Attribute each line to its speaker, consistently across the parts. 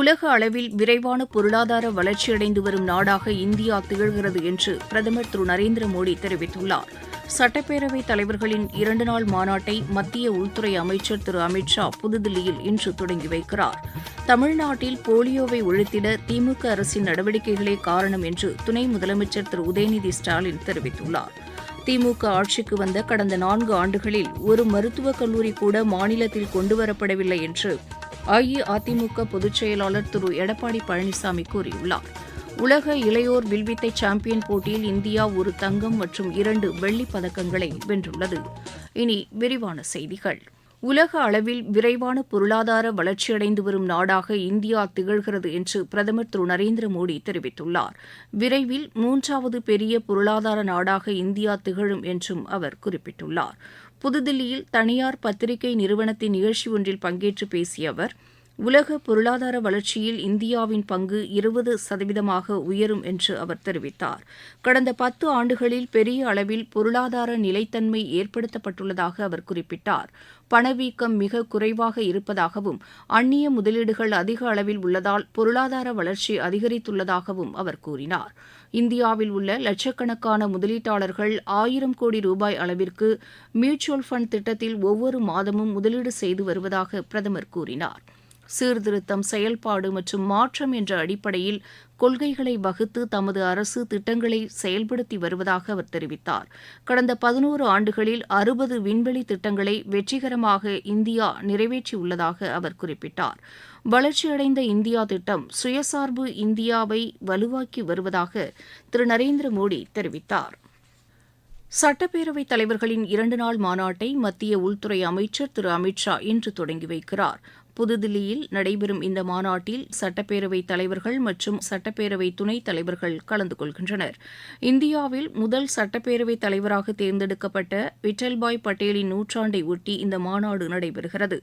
Speaker 1: உலக அளவில் விரைவான பொருளாதார வளர்ச்சியடைந்து வரும் நாடாக இந்தியா திகழ்கிறது என்று பிரதமர் திரு நரேந்திர மோடி தெரிவித்துள்ளார் சட்டப்பேரவைத் தலைவர்களின் இரண்டு நாள் மாநாட்டை மத்திய உள்துறை அமைச்சர் திரு அமித் ஷா புதுதில்லியில் இன்று தொடங்கி வைக்கிறார் தமிழ்நாட்டில் போலியோவை ஒழித்திட திமுக அரசின் நடவடிக்கைகளே காரணம் என்று துணை முதலமைச்சர் திரு உதயநிதி ஸ்டாலின் தெரிவித்துள்ளார் திமுக ஆட்சிக்கு வந்த கடந்த நான்கு ஆண்டுகளில் ஒரு மருத்துவக் கல்லூரி கூட மாநிலத்தில் கொண்டுவரப்படவில்லை என்று அஇஅதிமுக பொதுச் செயலாளர் திரு எடப்பாடி பழனிசாமி கூறியுள்ளார் உலக இளையோர் வில்வித்தை சாம்பியன் போட்டியில் இந்தியா ஒரு தங்கம் மற்றும் இரண்டு வெள்ளிப் பதக்கங்களை வென்றுள்ளது இனி விரிவான செய்திகள் உலக அளவில் விரைவான பொருளாதார வளர்ச்சியடைந்து வரும் நாடாக இந்தியா திகழ்கிறது என்று பிரதமர் திரு நரேந்திர மோடி தெரிவித்துள்ளார் விரைவில் மூன்றாவது பெரிய பொருளாதார நாடாக இந்தியா திகழும் என்றும் அவர் குறிப்பிட்டுள்ளார் புதுதில்லியில் தனியார் பத்திரிகை நிறுவனத்தின் நிகழ்ச்சி ஒன்றில் பங்கேற்று பேசிய அவர் உலக பொருளாதார வளர்ச்சியில் இந்தியாவின் பங்கு இருபது சதவீதமாக உயரும் என்று அவர் தெரிவித்தார் கடந்த பத்து ஆண்டுகளில் பெரிய அளவில் பொருளாதார நிலைத்தன்மை ஏற்படுத்தப்பட்டுள்ளதாக அவர் குறிப்பிட்டார் பணவீக்கம் மிக குறைவாக இருப்பதாகவும் அந்நிய முதலீடுகள் அதிக அளவில் உள்ளதால் பொருளாதார வளர்ச்சி அதிகரித்துள்ளதாகவும் அவர் கூறினார் இந்தியாவில் உள்ள லட்சக்கணக்கான முதலீட்டாளர்கள் ஆயிரம் கோடி ரூபாய் அளவிற்கு மியூச்சுவல் ஃபண்ட் திட்டத்தில் ஒவ்வொரு மாதமும் முதலீடு செய்து வருவதாக பிரதமர் கூறினாா் சீர்திருத்தம் செயல்பாடு மற்றும் மாற்றம் என்ற அடிப்படையில் கொள்கைகளை வகுத்து தமது அரசு திட்டங்களை செயல்படுத்தி வருவதாக அவர் தெரிவித்தார் கடந்த பதினோரு ஆண்டுகளில் அறுபது விண்வெளி திட்டங்களை வெற்றிகரமாக இந்தியா நிறைவேற்றியுள்ளதாக அவர் குறிப்பிட்டார் வளர்ச்சியடைந்த இந்தியா திட்டம் சுயசார்பு இந்தியாவை வலுவாக்கி வருவதாக திரு நரேந்திர மோடி தெரிவித்தார் சட்டப்பேரவைத் தலைவர்களின் இரண்டு நாள் மாநாட்டை மத்திய உள்துறை அமைச்சர் திரு அமித் ஷா இன்று தொடங்கி வைக்கிறார் புதுதில்லியில் நடைபெறும் இந்த மாநாட்டில் சட்டப்பேரவைத் தலைவர்கள் மற்றும் சட்டப்பேரவை துணைத் தலைவர்கள் கலந்து கொள்கின்றனர் இந்தியாவில் முதல் சட்டப்பேரவைத் தலைவராக தேர்ந்தெடுக்கப்பட்ட விட்டல்பாய் பட்டேலின் நூற்றாண்டை ஒட்டி இந்த மாநாடு நடைபெறுகிறது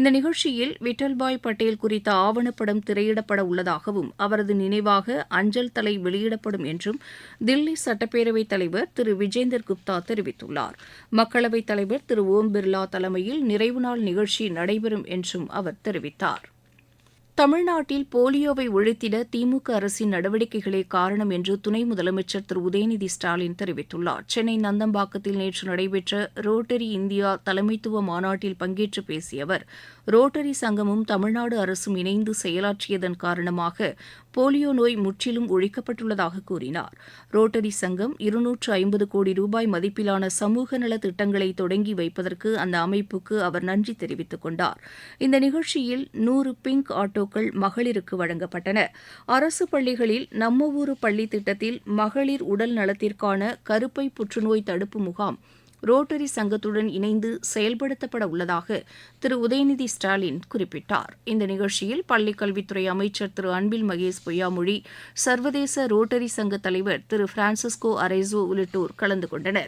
Speaker 1: இந்த நிகழ்ச்சியில் விட்டல்பாய் பட்டேல் குறித்த ஆவணப்படம் திரையிடப்பட உள்ளதாகவும் அவரது நினைவாக அஞ்சல் தலை வெளியிடப்படும் என்றும் தில்லி சட்டப்பேரவைத் தலைவர் திரு விஜேந்தர் குப்தா தெரிவித்துள்ளார் மக்களவைத் தலைவர் திரு ஓம் பிர்லா தலைமையில் நிறைவு நாள் நிகழ்ச்சி நடைபெறும் என்றும் அவர் தெரிவித்தார் தமிழ்நாட்டில் போலியோவை ஒழித்திட திமுக அரசின் நடவடிக்கைகளே காரணம் என்று துணை முதலமைச்சர் திரு உதயநிதி ஸ்டாலின் தெரிவித்துள்ளார் சென்னை நந்தம்பாக்கத்தில் நேற்று நடைபெற்ற ரோட்டரி இந்தியா தலைமைத்துவ மாநாட்டில் பங்கேற்று பேசிய அவர் ரோட்டரி சங்கமும் தமிழ்நாடு அரசும் இணைந்து செயலாற்றியதன் காரணமாக போலியோ நோய் முற்றிலும் ஒழிக்கப்பட்டுள்ளதாக கூறினார் ரோட்டரி சங்கம் இருநூற்று ஐம்பது கோடி ரூபாய் மதிப்பிலான சமூக நல திட்டங்களை தொடங்கி வைப்பதற்கு அந்த அமைப்புக்கு அவர் நன்றி தெரிவித்துக் கொண்டார் இந்த நிகழ்ச்சியில் நூறு பிங்க் ஆட்டோக்கள் மகளிருக்கு வழங்கப்பட்டன அரசு பள்ளிகளில் நம்ம ஊரு பள்ளி திட்டத்தில் மகளிர் உடல் நலத்திற்கான கருப்பை புற்றுநோய் தடுப்பு முகாம் ரோட்டரி சங்கத்துடன் இணைந்து செயல்படுத்தப்பட உள்ளதாக திரு உதயநிதி ஸ்டாலின் குறிப்பிட்டார் இந்த நிகழ்ச்சியில் பள்ளிக்கல்வித்துறை அமைச்சர் திரு அன்பில் மகேஷ் பொய்யாமொழி சர்வதேச ரோட்டரி சங்க தலைவர் திரு பிரான்சிஸ்கோ அரேசோ உள்ளிட்டோர் கலந்து கொண்டனா்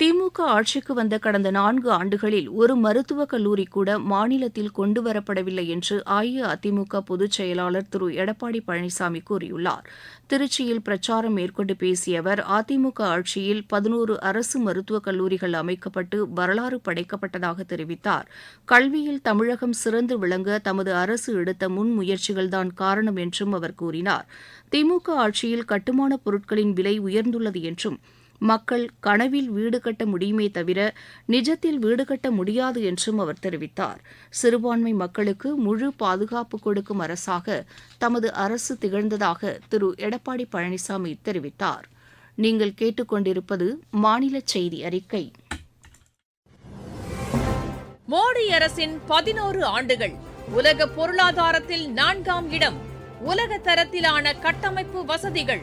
Speaker 1: திமுக ஆட்சிக்கு வந்த கடந்த நான்கு ஆண்டுகளில் ஒரு மருத்துவக் கல்லூரி கூட மாநிலத்தில் கொண்டுவரப்படவில்லை என்று அஇஅதிமுக பொதுச் செயலாளர் திரு எடப்பாடி பழனிசாமி கூறியுள்ளார் திருச்சியில் பிரச்சாரம் மேற்கொண்டு பேசிய அவர் அதிமுக ஆட்சியில் பதினோரு அரசு மருத்துவக் கல்லூரிகள் அமைக்கப்பட்டு வரலாறு படைக்கப்பட்டதாக தெரிவித்தார் கல்வியில் தமிழகம் சிறந்து விளங்க தமது அரசு எடுத்த முன்முயற்சிகள்தான் காரணம் என்றும் அவர் கூறினார் திமுக ஆட்சியில் கட்டுமான பொருட்களின் விலை உயர்ந்துள்ளது என்றும் மக்கள் கனவில் வீடு கட்ட முடியுமே தவிர நிஜத்தில் வீடு கட்ட முடியாது என்றும் அவர் தெரிவித்தார் சிறுபான்மை மக்களுக்கு முழு பாதுகாப்பு கொடுக்கும் அரசாக தமது அரசு திகழ்ந்ததாக திரு எடப்பாடி பழனிசாமி தெரிவித்தார் நீங்கள் கேட்டுக்கொண்டிருப்பது மாநில செய்தி அறிக்கை மோடி அரசின் பதினோரு ஆண்டுகள் உலக பொருளாதாரத்தில் நான்காம் இடம் உலக தரத்திலான கட்டமைப்பு வசதிகள்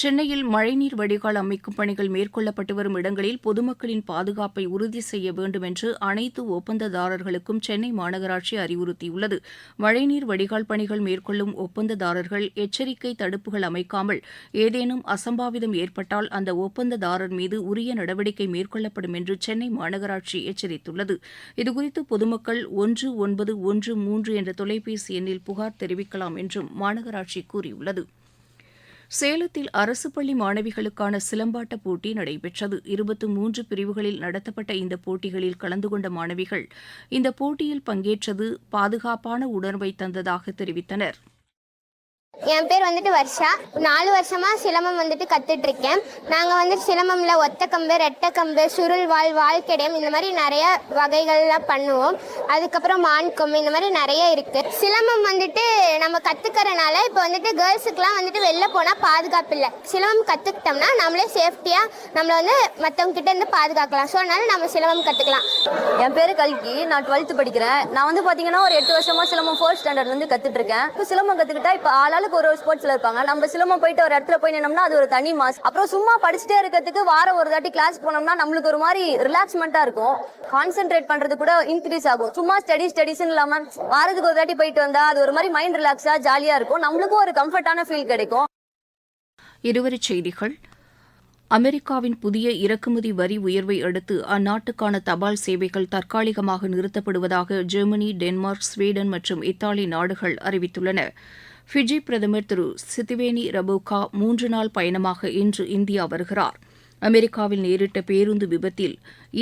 Speaker 1: சென்னையில் மழைநீர் வடிகால் அமைக்கும் பணிகள் மேற்கொள்ளப்பட்டு வரும் இடங்களில் பொதுமக்களின் பாதுகாப்பை உறுதி செய்ய வேண்டும் என்று அனைத்து ஒப்பந்ததாரர்களுக்கும் சென்னை மாநகராட்சி அறிவுறுத்தியுள்ளது மழைநீர் வடிகால் பணிகள் மேற்கொள்ளும் ஒப்பந்ததாரர்கள் எச்சரிக்கை தடுப்புகள் அமைக்காமல் ஏதேனும் அசம்பாவிதம் ஏற்பட்டால் அந்த ஒப்பந்ததாரர் மீது உரிய நடவடிக்கை மேற்கொள்ளப்படும் என்று சென்னை மாநகராட்சி எச்சரித்துள்ளது இதுகுறித்து பொதுமக்கள் ஒன்று ஒன்பது ஒன்று மூன்று என்ற தொலைபேசி எண்ணில் புகார் தெரிவிக்கலாம் என்றும் மாநகராட்சி கூறியுள்ளது சேலத்தில் அரசு பள்ளி மாணவிகளுக்கான சிலம்பாட்டப் போட்டி நடைபெற்றது இருபத்து மூன்று பிரிவுகளில் நடத்தப்பட்ட இந்த போட்டிகளில் கலந்து கொண்ட மாணவிகள் இந்த போட்டியில் பங்கேற்றது பாதுகாப்பான உணர்வை தந்ததாக தெரிவித்தனா் என் பேர் வந்துட்டு வர்ஷா நாலு வருஷமாக சிலம்பம் வந்துட்டு இருக்கேன் நாங்கள் வந்து சிலமம்ல ஒத்த கம்பு ரெட்டை கம்பு சுருள் வாழ் வாழ்க்கடையம் இந்த மாதிரி நிறைய வகைகள்லாம் பண்ணுவோம் அதுக்கப்புறம் மான்கொம்பு இந்த மாதிரி நிறைய இருக்குது சிலம்பம் வந்துட்டு நம்ம கற்றுக்கிறனால இப்போ வந்துட்டு கேர்ள்ஸுக்குலாம் வந்துட்டு வெளில போனால் பாதுகாப்பு இல்லை சிலம்பம் கற்றுக்கிட்டோம்னா நம்மளே சேஃப்டியா நம்மளை வந்து கிட்ட இருந்து பாதுகாக்கலாம் ஸோ அதனால நம்ம சிலம்பம் கற்றுக்கலாம் என் பேர் கல்கி நான் டுவெல்த்து படிக்கிறேன் நான் வந்து பார்த்தீங்கன்னா ஒரு எட்டு வருஷமா சிலமம் ஃபோர்த் ஸ்டாண்டர்ட் வந்து இருக்கேன் இப்போ சிலம்பம் கத்துக்கிட்டா இப்போ ஆளால் நாளுக்கு ஒரு ஒரு ஸ்போர்ட்ஸ்ல இருப்பாங்க நம்ம சிலமா போயிட்டு ஒரு இடத்துல போய் நின்னோம்னா அது ஒரு தனி மாஸ் அப்புறம் சும்மா படிச்சுட்டே இருக்கிறதுக்கு வாரம் ஒரு தாட்டி கிளாஸ் போனோம்னா நம்மளுக்கு ஒரு மாதிரி ரிலாக்ஸ்மெண்டா இருக்கும் கான்சென்ட்ரேட் பண்றது கூட இன்க்ரீஸ் ஆகும் சும்மா ஸ்டடி ஸ்டடிஸ் இல்லாம வாரத்துக்கு ஒரு தாட்டி போயிட்டு வந்தா அது ஒரு மாதிரி மைண்ட் ரிலாக்ஸா ஜாலியா இருக்கும் நம்மளுக்கும் ஒரு கம்ஃபர்டான ஃபீல் கிடைக்கும் இருவரி செய்திகள் அமெரிக்காவின் புதிய இறக்குமதி வரி உயர்வை அடுத்து அந்நாட்டுக்கான தபால் சேவைகள் தற்காலிகமாக நிறுத்தப்படுவதாக ஜெர்மனி டென்மார்க் ஸ்வீடன் மற்றும் இத்தாலி நாடுகள் அறிவித்துள்ளன ஃபிஜி பிரதமர் திரு சித்திவேனி ரபோகா மூன்று நாள் பயணமாக இன்று இந்தியா வருகிறார் அமெரிக்காவில் நேரிட்ட பேருந்து விபத்தில்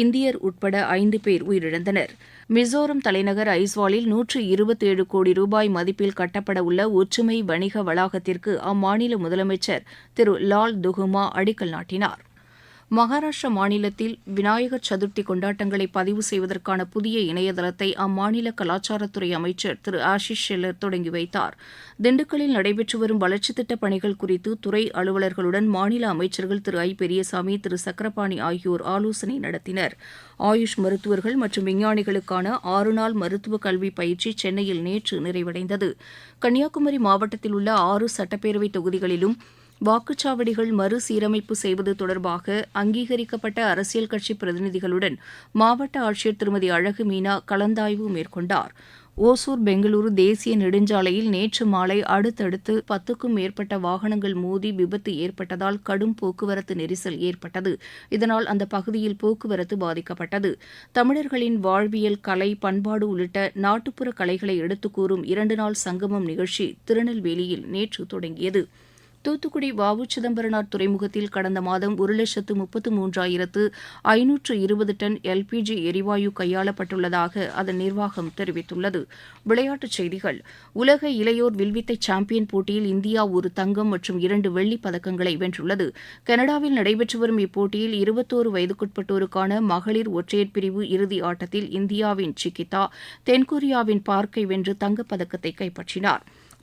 Speaker 1: இந்தியர் உட்பட ஐந்து பேர் உயிரிழந்தனர் மிசோரம் தலைநகர் ஐஸ்வாலில் நூற்று இருபத்தேழு கோடி ரூபாய் மதிப்பில் கட்டப்பட உள்ள ஒற்றுமை வணிக வளாகத்திற்கு அம்மாநில முதலமைச்சர் திரு லால் துகுமா அடிக்கல் நாட்டினாா் மகாராஷ்டிரா மாநிலத்தில் விநாயகர் சதுர்த்தி கொண்டாட்டங்களை பதிவு செய்வதற்கான புதிய இணையதளத்தை அம்மாநில கலாச்சாரத்துறை அமைச்சர் திரு ஆஷிஷ் ஷெல்லர் தொடங்கி வைத்தார் திண்டுக்கல்லில் நடைபெற்று வரும் வளர்ச்சித் திட்டப் பணிகள் குறித்து துறை அலுவலர்களுடன் மாநில அமைச்சர்கள் திரு ஐ பெரியசாமி திரு சக்கரபாணி ஆகியோர் ஆலோசனை நடத்தினர் ஆயுஷ் மருத்துவர்கள் மற்றும் விஞ்ஞானிகளுக்கான ஆறு நாள் மருத்துவ கல்வி பயிற்சி சென்னையில் நேற்று நிறைவடைந்தது கன்னியாகுமரி மாவட்டத்தில் உள்ள ஆறு சட்டப்பேரவை தொகுதிகளிலும் வாக்குச்சாவடிகள் மறுசீரமைப்பு செய்வது தொடர்பாக அங்கீகரிக்கப்பட்ட அரசியல் கட்சி பிரதிநிதிகளுடன் மாவட்ட ஆட்சியர் திருமதி அழகு மீனா கலந்தாய்வு மேற்கொண்டார் ஓசூர் பெங்களூரு தேசிய நெடுஞ்சாலையில் நேற்று மாலை அடுத்தடுத்து பத்துக்கும் மேற்பட்ட வாகனங்கள் மோதி விபத்து ஏற்பட்டதால் கடும் போக்குவரத்து நெரிசல் ஏற்பட்டது இதனால் அந்த பகுதியில் போக்குவரத்து பாதிக்கப்பட்டது தமிழர்களின் வாழ்வியல் கலை பண்பாடு உள்ளிட்ட நாட்டுப்புற கலைகளை எடுத்துக்கூறும் இரண்டு நாள் சங்கமம் நிகழ்ச்சி திருநெல்வேலியில் நேற்று தொடங்கியது தூத்துக்குடி வ சிதம்பரனார் துறைமுகத்தில் கடந்த மாதம் ஒரு லட்சத்து முப்பத்து மூன்றாயிரத்து ஐநூற்று இருபது டன் எல்பிஜி எரிவாயு கையாளப்பட்டுள்ளதாக அதன் நிர்வாகம் தெரிவித்துள்ளது விளையாட்டுச் செய்திகள் உலக இளையோர் வில்வித்தை சாம்பியன் போட்டியில் இந்தியா ஒரு தங்கம் மற்றும் இரண்டு வெள்ளிப் பதக்கங்களை வென்றுள்ளது கனடாவில் நடைபெற்று வரும் இப்போட்டியில் இருபத்தோரு வயதுக்குட்பட்டோருக்கான மகளிர் ஒற்றையர் பிரிவு இறுதி ஆட்டத்தில் இந்தியாவின் சிக்கிதா தென்கொரியாவின் பார்க்கை வென்று தங்கப்பதக்கத்தை கைப்பற்றினாா்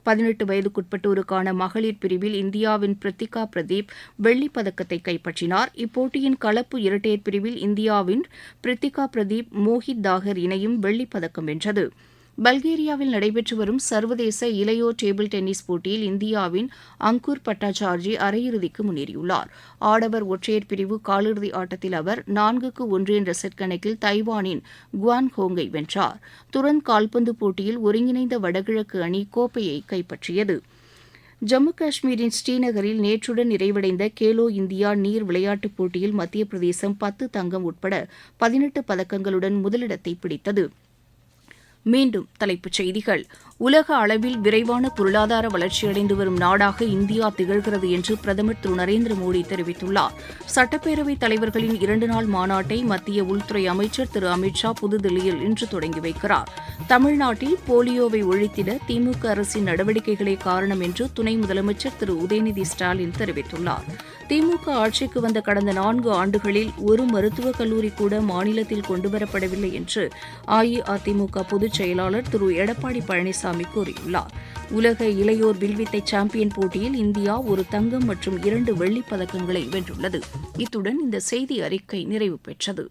Speaker 1: பதினெட்டு வயதுக்குட்பட்டோருக்கான மகளிர் பிரிவில் இந்தியாவின் பிரித்திகா பிரதீப் வெள்ளிப் பதக்கத்தை கைப்பற்றினார் இப்போட்டியின் கலப்பு இரட்டையர் பிரிவில் இந்தியாவின் பிரித்திகா பிரதீப் மோஹித் தாகர் இணையும் வெள்ளிப் பதக்கம் வென்றது பல்கேரியாவில் நடைபெற்று வரும் சர்வதேச இளையோர் டேபிள் டென்னிஸ் போட்டியில் இந்தியாவின் அங்குர் பட்டாச்சார்ஜி அரையிறுதிக்கு முன்னேறியுள்ளார் ஆடவர் ஒற்றையர் பிரிவு காலிறுதி ஆட்டத்தில் அவர் நான்குக்கு ஒன்று என்ற செட் கணக்கில் தைவானின் குவான் ஹோங்கை வென்றார் துரன் கால்பந்து போட்டியில் ஒருங்கிணைந்த வடகிழக்கு அணி கோப்பையை கைப்பற்றியது ஜம்மு காஷ்மீரின் ஸ்ரீநகரில் நேற்றுடன் நிறைவடைந்த கேலோ இந்தியா நீர் விளையாட்டுப் போட்டியில் மத்திய பிரதேசம் பத்து தங்கம் உட்பட பதினெட்டு பதக்கங்களுடன் முதலிடத்தை பிடித்தது மீண்டும் தலைப்புச் செய்திகள் உலக அளவில் விரைவான பொருளாதார வளர்ச்சியடைந்து வரும் நாடாக இந்தியா திகழ்கிறது என்று பிரதமர் திரு நரேந்திர மோடி தெரிவித்துள்ளார் சட்டப்பேரவைத் தலைவர்களின் இரண்டு நாள் மாநாட்டை மத்திய உள்துறை அமைச்சர் திரு அமித்ஷா புதுதில்லியில் இன்று தொடங்கி வைக்கிறார் தமிழ்நாட்டில் போலியோவை ஒழித்திட திமுக அரசின் நடவடிக்கைகளே காரணம் என்று துணை முதலமைச்சர் திரு உதயநிதி ஸ்டாலின் தெரிவித்துள்ளார் திமுக ஆட்சிக்கு வந்த கடந்த நான்கு ஆண்டுகளில் ஒரு மருத்துவக் கல்லூரி கூட மாநிலத்தில் கொண்டுவரப்படவில்லை என்று அஇஅதிமுக பொதுச் பொதுச் செயலாளர் திரு எடப்பாடி பழனிசாமி கூறியுள்ளார் உலக இளையோர் வில்வித்தை சாம்பியன் போட்டியில் இந்தியா ஒரு தங்கம் மற்றும் இரண்டு வெள்ளிப் பதக்கங்களை வென்றுள்ளது இத்துடன் இந்த செய்தி அறிக்கை நிறைவு பெற்றது